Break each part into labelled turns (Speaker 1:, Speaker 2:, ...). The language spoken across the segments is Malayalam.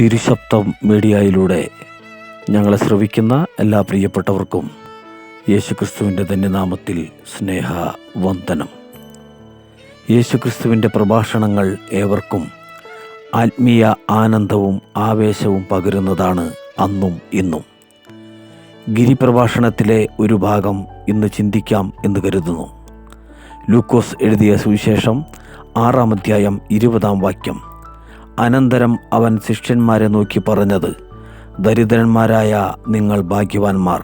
Speaker 1: തിരുശബ്ദം മീഡിയയിലൂടെ ഞങ്ങളെ ശ്രവിക്കുന്ന എല്ലാ പ്രിയപ്പെട്ടവർക്കും യേശുക്രിസ്തുവിന്റെ തന്നെ നാമത്തിൽ സ്നേഹ വന്ദനം യേശുക്രിസ്തുവിന്റെ പ്രഭാഷണങ്ങൾ ഏവർക്കും ആത്മീയ ആനന്ദവും ആവേശവും പകരുന്നതാണ് അന്നും ഇന്നും. ഗിരിപ്രഭാഷണത്തിലെ ഒരു ഭാഗം ഇന്ന് ചിന്തിക്കാം എന്ന് കരുതുന്നു. ലൂക്കോസ് എഴുതിയ സുവിശേഷം ആറാം അധ്യായം ഇരുപതാം വാക്യം. അനന്തരം അവൻ ശിഷ്യന്മാരെ നോക്കി പറഞ്ഞത് ദരിദ്രന്മാരായ നിങ്ങൾ ഭാഗ്യവാന്മാർ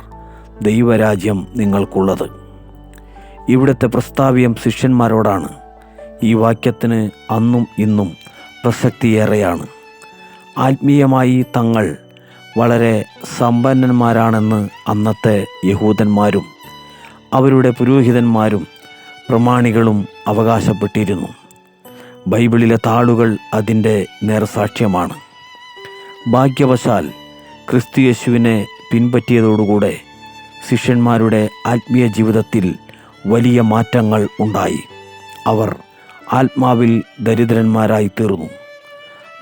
Speaker 1: ദൈവരാജ്യം നിങ്ങൾക്കുള്ളത്. ഇവിടുത്തെ പ്രസ്താവ്യം ശിഷ്യന്മാരോടാണ്. ഈ വാക്യത്തിന് അന്നും ഇന്നും പ്രസക്തിയേറെയാണ്. ആത്മീയമായി തങ്ങൾ വളരെ സമ്പന്നന്മാരാണെന്ന് അന്നത്തെ യഹൂദന്മാരും അവരുടെ പുരോഹിതന്മാരും പ്രമാണികളും അവകാശപ്പെട്ടിരുന്നു. ബൈബിളിലെ താളുകൾ അതിന്റെ നേർസാക്ഷ്യമാണ്. ഭാഗ്യവശാൽ ക്രിസ്തുയേശുവിനെ പിൻപറ്റിയതോടുകൂടെ ശിഷ്യന്മാരുടെ ആത്മീയ ജീവിതത്തിൽ വലിയ മാറ്റങ്ങൾ ഉണ്ടായി. അവർ ആത്മാവിൽ ദരിദ്രന്മാരായി തീർന്നു.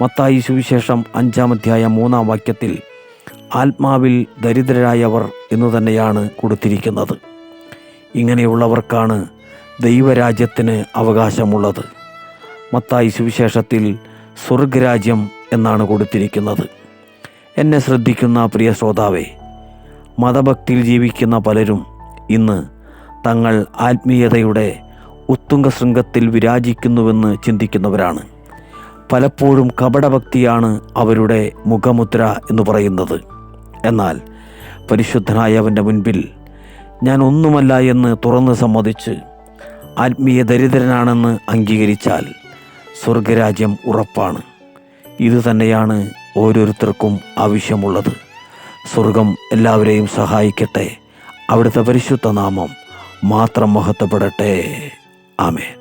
Speaker 1: മത്തായി സുവിശേഷം അഞ്ചാം അധ്യായം മൂന്നാം വാക്യത്തിൽ ആത്മാവിൽ ദരിദ്രരായവർ എന്നു തന്നെയാണ് കൊടുത്തിരിക്കുന്നത്. ഇങ്ങനെയുള്ളവർക്കാണ് ദൈവരാജ്യത്തിന് അവകാശമുള്ളത്. മത്തായി സുവിശേഷത്തിൽ സ്വർഗരാജ്യം എന്നാണ് കൊടുത്തിരിക്കുന്നത്. എന്നെ ശ്രദ്ധിക്കുന്ന പ്രിയ ശ്രോതാവെ മതഭക്തിയിൽ ജീവിക്കുന്ന പലരും ഇന്ന് തങ്ങൾ ആത്മീയതയുടെ ഉത്തുംഗ ശൃംഗത്തിൽ വിരാജിക്കുന്നുവെന്ന് ചിന്തിക്കുന്നവരാണ്. പലപ്പോഴും കപടഭക്തിയാണ് അവരുടെ മുഖമുദ്ര എന്ന് പറയുന്നത്. എന്നാൽ പരിശുദ്ധനായവന്റെ മുൻപിൽ ഞാൻ ഒന്നുമല്ല എന്ന് തുറന്ന് സമ്മതിച്ച് ആത്മീയ ദരിദ്രനാണെന്ന് അംഗീകരിച്ചാൽ സ്വർഗരാജ്യം ഉറപ്പാണ്. ഇത് തന്നെയാണ് ഓരോരുത്തർക്കും ആവശ്യമുള്ളത്. സ്വർഗം എല്ലാവരെയും സഹായിക്കട്ടെ. അവിടുത്തെ പരിശുദ്ധ നാമം മാത്രം മഹത്വപ്പെടട്ടെ. ആമേൻ.